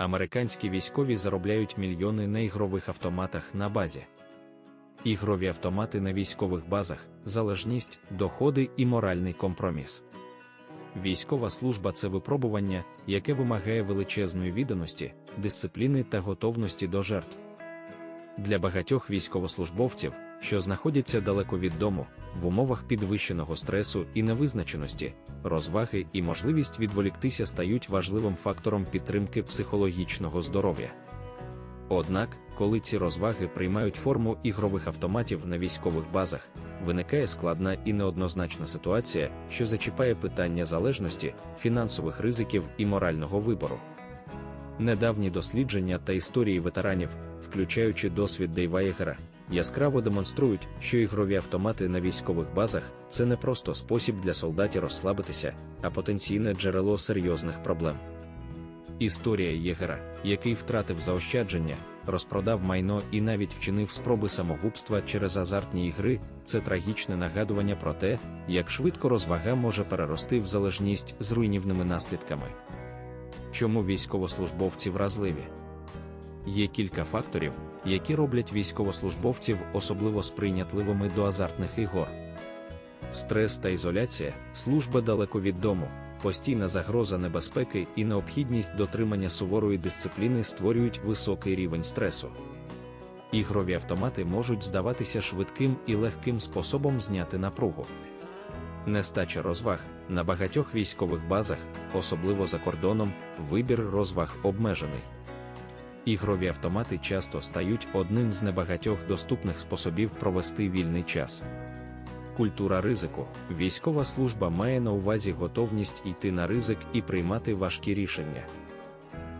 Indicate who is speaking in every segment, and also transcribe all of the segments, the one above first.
Speaker 1: Американські військові заробляють мільйони на ігрових автоматах на базі. Ігрові автомати на військових базах, залежність, доходи і моральний компроміс. Військова служба це випробування, яке вимагає величезної відданості, дисципліни та готовності до жертв. Для багатьох військовослужбовців, що знаходяться далеко від дому, в умовах підвищеного стресу і невизначеності, розваги і можливість відволіктися стають важливим фактором підтримки психологічного здоров'я. Однак, коли ці розваги приймають форму ігрових автоматів на військових базах, виникає складна і неоднозначна ситуація, що зачіпає питання залежності, фінансових ризиків і морального вибору. Недавні дослідження та історії ветеранів, включаючи досвід Дейва Єгера, яскраво демонструють, що ігрові автомати на військових базах це не просто спосіб для солдатів розслабитися, а потенційне джерело серйозних проблем. Історія Єгера, який втратив заощадження, розпродав майно і навіть вчинив спроби самогубства через азартні ігри, це трагічне нагадування про те, як швидко розвага може перерости в залежність з руйнівними наслідками. Чому військовослужбовці вразливі? Є кілька факторів, які роблять військовослужбовців особливо сприйнятливими до азартних ігор. Стрес та ізоляція, служба далеко від дому, постійна загроза небезпеки і необхідність дотримання суворої дисципліни створюють високий рівень стресу. Ігрові автомати можуть здаватися швидким і легким способом зняти напругу. Нестача розваг на багатьох військових базах, особливо за кордоном, вибір розваг обмежений. Ігрові автомати часто стають одним з небагатьох доступних способів провести вільний час. Культура ризику, військова служба має на увазі готовність йти на ризик і приймати важкі рішення.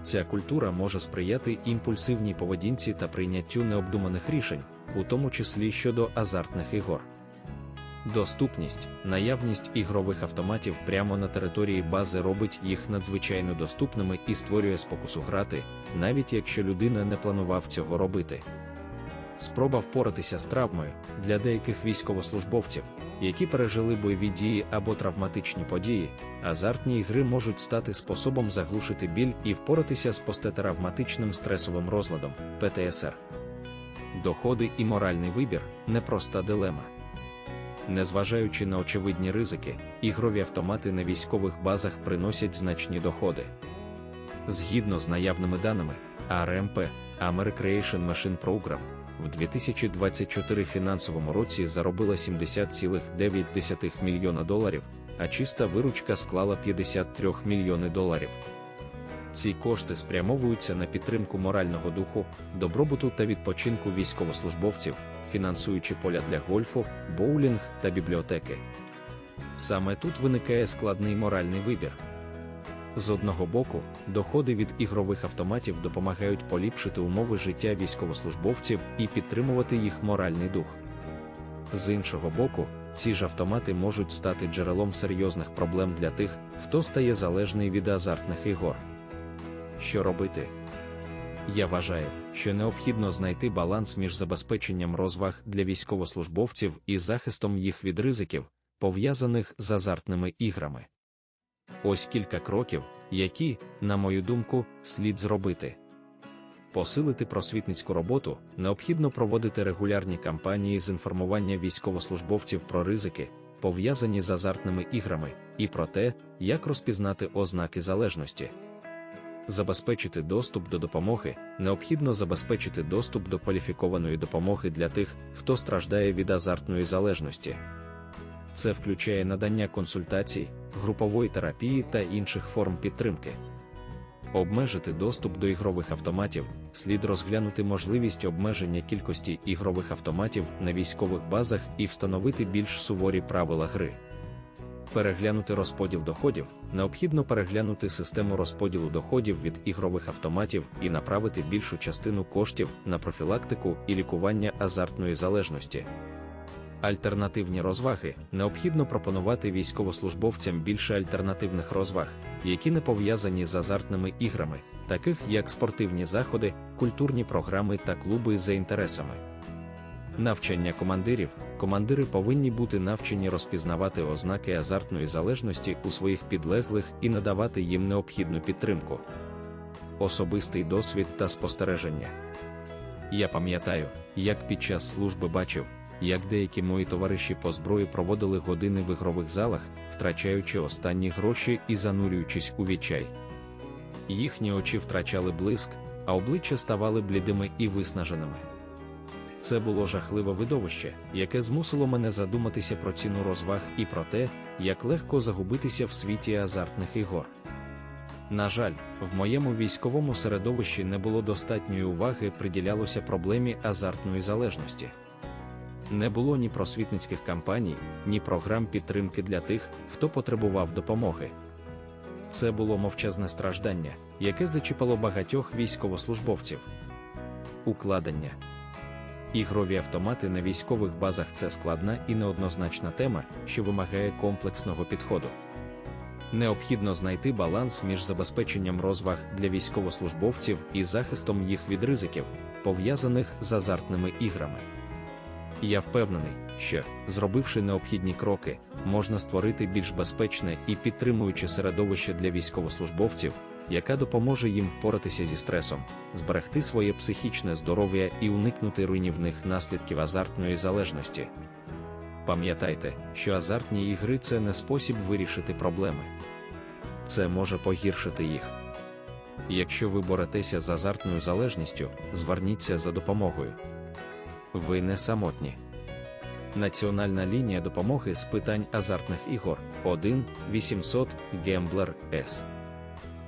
Speaker 1: Ця культура може сприяти імпульсивній поведінці та прийняттю необдуманих рішень, у тому числі щодо азартних ігор. Доступність, наявність ігрових автоматів прямо на території бази робить їх надзвичайно доступними і створює спокусу грати, навіть якщо людина не планував цього робити. Спроба впоратися з травмою для деяких військовослужбовців, які пережили бойові дії або травматичні події, азартні ігри можуть стати способом заглушити біль і впоратися з посттравматичним стресовим розладом ПТСР. Доходи і моральний вибір непроста дилема. Незважаючи на очевидні ризики, ігрові автомати на військових базах приносять значні доходи. Згідно з наявними даними, АРМП American Machine Program в 2024 фінансовому році заробила 70,9 мільйона доларів, а чиста виручка склала 53 мільйони доларів. Ці кошти спрямовуються на підтримку морального духу, добробуту та відпочинку військовослужбовців, фінансуючи поля для гольфу, боулінг та бібліотеки. Саме тут виникає складний моральний вибір. З одного боку, доходи від ігрових автоматів допомагають поліпшити умови життя військовослужбовців і підтримувати їх моральний дух. З іншого боку, ці ж автомати можуть стати джерелом серйозних проблем для тих, хто стає залежний від азартних ігор. Що робити? Я вважаю, що необхідно знайти баланс між забезпеченням розваг для військовослужбовців і захистом їх від ризиків, пов'язаних з азартними іграми. Ось кілька кроків, які, на мою думку, слід зробити. Посилити просвітницьку роботу необхідно проводити регулярні кампанії з інформування військовослужбовців про ризики, пов'язані з азартними іграми, і про те, як розпізнати ознаки залежності. Забезпечити доступ до допомоги необхідно забезпечити доступ до кваліфікованої допомоги для тих, хто страждає від азартної залежності. Це включає надання консультацій, групової терапії та інших форм підтримки. Обмежити доступ до ігрових автоматів слід розглянути можливість обмеження кількості ігрових автоматів на військових базах і встановити більш суворі правила гри. Переглянути розподіл доходів необхідно переглянути систему розподілу доходів від ігрових автоматів і направити більшу частину коштів на профілактику і лікування азартної залежності. Альтернативні розваги необхідно пропонувати військовослужбовцям більше альтернативних розваг, які не пов'язані з азартними іграми, таких як спортивні заходи, культурні програми та клуби за інтересами. Навчання командирів командири повинні бути навчені розпізнавати ознаки азартної залежності у своїх підлеглих і надавати їм необхідну підтримку. особистий досвід та спостереження. Я пам'ятаю, як під час служби бачив, як деякі мої товариші по зброї проводили години в ігрових залах, втрачаючи останні гроші і занурюючись у відчай. Їхні очі втрачали блиск, а обличчя ставали блідими і виснаженими. Це було жахливе видовище, яке змусило мене задуматися про ціну розваг і про те, як легко загубитися в світі азартних ігор. На жаль, в моєму військовому середовищі не було достатньої уваги приділялося проблемі азартної залежності. Не було ні просвітницьких кампаній, ні програм підтримки для тих, хто потребував допомоги. Це було мовчазне страждання, яке зачіпало багатьох військовослужбовців. Укладення Ігрові автомати на військових базах це складна і неоднозначна тема, що вимагає комплексного підходу. Необхідно знайти баланс між забезпеченням розваг для військовослужбовців і захистом їх від ризиків, пов'язаних з азартними іграми. Я впевнений, що, зробивши необхідні кроки, можна створити більш безпечне і підтримуюче середовище для військовослужбовців, яка допоможе їм впоратися зі стресом, зберегти своє психічне здоров'я і уникнути руйнівних наслідків азартної залежності. Пам'ятайте, що азартні ігри це не спосіб вирішити проблеми. Це може погіршити їх. Якщо ви боретеся з азартною залежністю, зверніться за допомогою. Ви не самотні. Національна лінія допомоги з питань азартних ігор 1 800 Gambler S